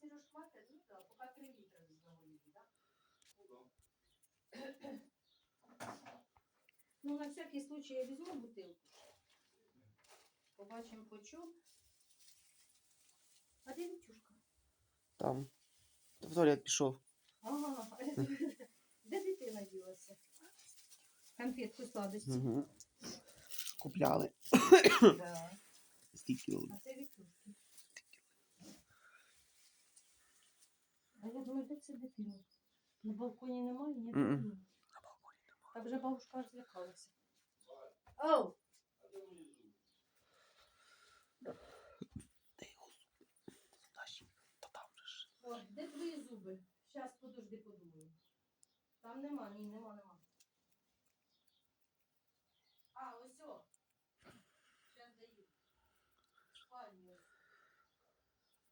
Сереж, хватить? Ну так, поки 3 літри візьмемо її, так? Ну, на всякий случай я візьму бутилку. Побачимо по чому. А де Вітюшка? Там. В туалет пішов. Ага, де дитина ділася? Конфетку сладості. Угу. Купляли. Да. Стільки. А це Вітюшки. А я думаю, де це дитина? На балконі немає, ні Мгм. дитини. Та вже бабушка аж злякалася. Оу! Та там же ж. О, де твої зуби? Щас, подожди, подумаю. Там нема, ні, нема, нема. А, ось о. Щас даю. Спальні.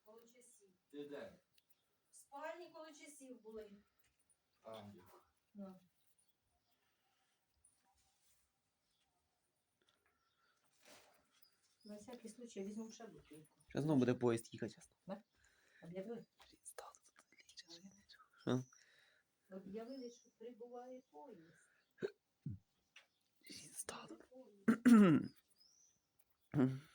ось. Ти де? Спальні коло часів були. А, На. На всякий случай візьму ще бутилку. Зараз знову буде поїзд їхати. Об'явили? Що? Об'явили, що прибуває поїзд. Стало. Поїзд.